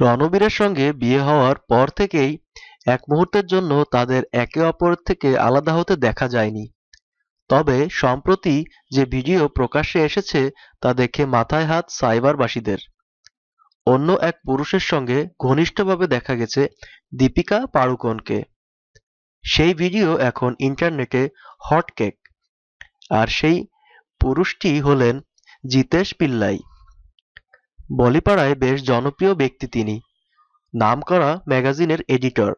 দীপিকার সঙ্গে বিয়ে হওয়ার পর থেকেই এক মুহূর্তের জন্য তাদের একে অপর থেকে আলাদা হতে দেখা যায়নি। তবে সম্প্রতি যে ভিডিও প্রকাশ্যে এসেছে তা দেখে মাথায় হাত সাইবারবাসীদের। অন্য এক পুরুষের সঙ্গে ঘনিষ্ঠভাবে দেখা গেছে দীপিকা পাড়ুকোনকে। সেই ভিডিও এখন ইন্টারনেটে হটকেক। আর সেই পুরুষটি হলেন জিতেশ পিল্লাই। বলিপাড়ায় বেশ জনপ্রিয় ব্যক্তি তিনি। নামকরা ম্যাগাজিনের এডিটর।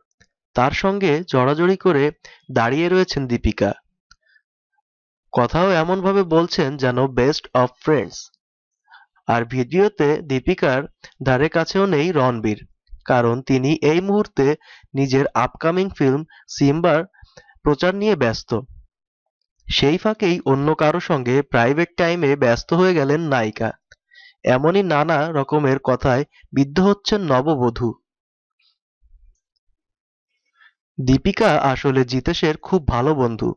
তার সঙ্গে জড়াজড়ি করে দাঁড়িয়ে রয়েছেন দীপিকা। কথাও এমনভাবে বলছেন যেন বেস্ট অফ ফ্রেন্ডস। আর ভিডিওতে দীপিকার ধারে কাছেও নেই রণবীর। কারণ তিনি এই মুহূর্তে নিজের আপকামিং ফিল্ম সিম্বার প্রচার নিয়ে ব্যস্ত। সেই ফাঁকেই অন্য কারও সঙ্গে প্রাইভেট টাইমে ব্যস্ত হয়ে গেলেন নায়িকা। এমনই নানা রকমের কথায় বিদ্ধ হচ্ছেন নববধূ। দীপিকা আসলে জিতেশের খুব ভালো বন্ধু।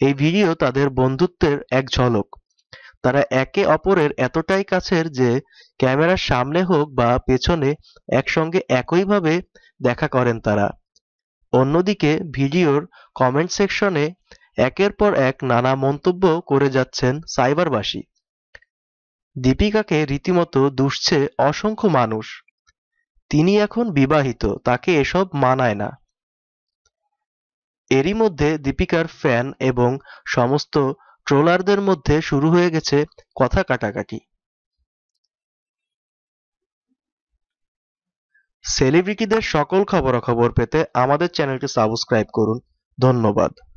এই ভিডিও তাদের বন্ধুত্বের এক ঝলক। তারা একে অপরের এতটাই কাছের যে ক্যামেরার সামনে হোক বা পেছনে একসঙ্গে একইভাবে দেখা করেন তারা। অন্যদিকে ভিডিওর কমেন্ট সেকশনে একের পর এক নানা মন্তব্য করে যাচ্ছেন সাইবারবাসী। দীপিকাকে রীতিমতো দুষছে অসংখ্য মানুষ। তিনি এখন বিবাহিত, তাকে এসব মানায় না। এরই মধ্যে দীপিকার ফ্যান এবং সমস্ত ট্রোলারদের মধ্যে শুরু হয়ে গেছে কথা কাটাকাটি। সেলিব্রিটিদের সকল খবরাখবর পেতে আমাদের চ্যানেলটি সাবস্ক্রাইব করুন। ধন্যবাদ।